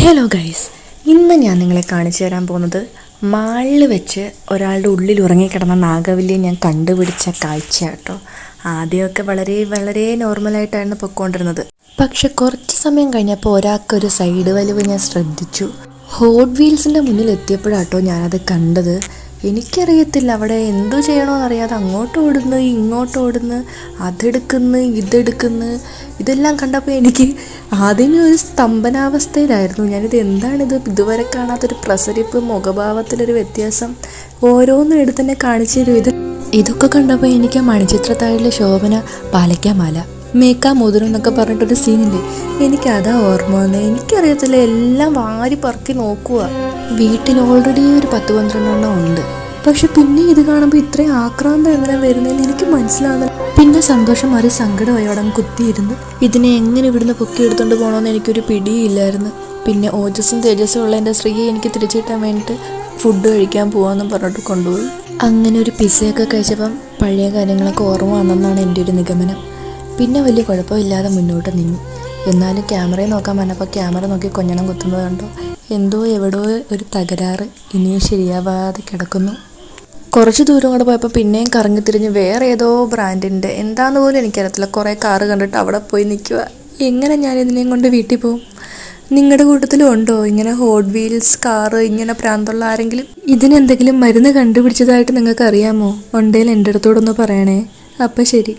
Hello guys ഇന്ന് ഞാൻ നിങ്ങളെ കാണിച്ചു തരാൻ പോകുന്നത് മാളിൽ വെച്ച് ഒരാളുടെ ഉള്ളിൽ ഉറങ്ങിക്കിടന്ന നാഗവല്ലിയെ ഞാൻ കണ്ടുപിടിച്ച കാഴ്ച കേട്ടോ ആദ്യമൊക്കെ വളരെ വളരെ നോർമലായിട്ടായിരുന്നു പൊയ്ക്കൊണ്ടിരുന്നത് പക്ഷെ കുറച്ച് സമയം കഴിഞ്ഞപ്പോൾ ഒരാൾക്കൊരു സൈഡ് വലിവ് ഞാൻ ശ്രദ്ധിച്ചു. ഹോട്ട് വീൽസിന്റെ മുന്നിൽ എത്തിയപ്പോഴാട്ടോ ഞാനത് കണ്ടത്. എനിക്കറിയത്തില്ല അവിടെ ചെയ്യണമെന്ന് ചെയ്യണമെന്നറിയാതെ അങ്ങോട്ട് ഓടുന്നു ഇങ്ങോട്ട് ഓടുന്നു അതെടുക്കുന്നു ഇതെടുക്കുന്നു. ഇതെല്ലാം കണ്ടപ്പോൾ എനിക്ക് ആദ്യമേ ഒരു സ്തംഭനാവസ്ഥയിലായിരുന്നു. ഞാനിത് എന്താണിത്? ഇതുവരെ കാണാത്തൊരു പ്രസരിപ്പ് മുഖഭാവത്തിലൊരു വ്യത്യാസം ഓരോന്നും എടുത്ത് തന്നെ കാണിച്ചു തരും ഇത്. ഇതൊക്കെ കണ്ടപ്പോൾ എനിക്ക് മണിച്ചിത്രത്താഴിലെ ശോഭന പാലയ്ക്കാമാല മേക്കാ മോതിരം എന്നൊക്കെ പറഞ്ഞിട്ടൊരു സീനില്ലേ? എനിക്ക് അതാ ഓർമ്മ വന്നത് എനിക്കറിയത്തില്ല എല്ലാം വാരി പറക്കി നോക്കുക വീട്ടിൽ ഓൾറെഡി ഒരു പത്ത് പന്ത്രണ്ടെണ്ണം ഉണ്ട്. പക്ഷെ പിന്നെ ഇത് കാണുമ്പോൾ ഇത്രയും ആക്രാന്തം എങ്ങനെ വരുന്നതെന്ന് എനിക്ക് മനസ്സിലാകുന്നില്ല പിന്നെ സന്തോഷം മാറി സങ്കടമായി അവിടെ കുത്തിയിരുന്നു. ഇതിനെ എങ്ങനെ ഇവിടുന്ന് പൊക്കി എടുത്തുകൊണ്ട് പോകണമെന്ന് എനിക്കൊരു പിടിയില്ലായിരുന്നു. പിന്നെ ഓജസ്സും തേജസ്സും ഉള്ള എന്റെ സ്ത്രീയെ എനിക്ക് തിരിച്ചു കിട്ടാൻ വേണ്ടിയിട്ട് ഫുഡ് കഴിക്കാൻ പോകാമെന്നും പറഞ്ഞിട്ട് കൊണ്ടുപോയി. അങ്ങനെ ഒരു പിസയൊക്കെ കഴിച്ചപ്പം പഴയ കാര്യങ്ങളൊക്കെ ഓർമ്മ വന്നെന്നാണ് എന്റെ ഒരു നിഗമനം. പിന്നെ വലിയ കുഴപ്പമില്ലാതെ മുന്നോട്ട് നീങ്ങി എന്നാലും ക്യാമറയിൽ നോക്കാൻ പറഞ്ഞപ്പോൾ ക്യാമറ നോക്കി കൊഞ്ഞണം കുത്തുന്നത് കണ്ടോ. എന്തോ എവിടോ ഒരു തകരാറ്. ഇനിയും ശരിയാവാതെ കിടക്കുന്നു. കുറച്ച് ദൂരം കൂടെ പോയപ്പോൾ പിന്നെയും കറങ്ങി തിരിഞ്ഞ് വേറെ ഏതോ ബ്രാൻഡിന്റെ എന്താന്ന് പോലും എനിക്കറിയത്തില്ല. കുറേ കാറ് കണ്ടിട്ട് അവിടെ പോയി നിൽക്കുക എങ്ങനെ ഞാൻ ഇതിനെയും കൊണ്ട് വീട്ടിൽ പോകും നിങ്ങളുടെ കൂട്ടത്തിലും ഉണ്ടോ? ഇങ്ങനെ ഹോട്ട് വീൽസ് കാറ് ഇങ്ങനെ പ്രാന്തുള്ള ആരെങ്കിലും? ഇതിനെന്തെങ്കിലും മരുന്ന് കണ്ടുപിടിച്ചതായിട്ട് നിങ്ങൾക്ക് അറിയാമോ ഉണ്ടെങ്കിൽ എന്റെ അടുത്തോടൊന്ന് പറയണേ. അപ്പം ശരി.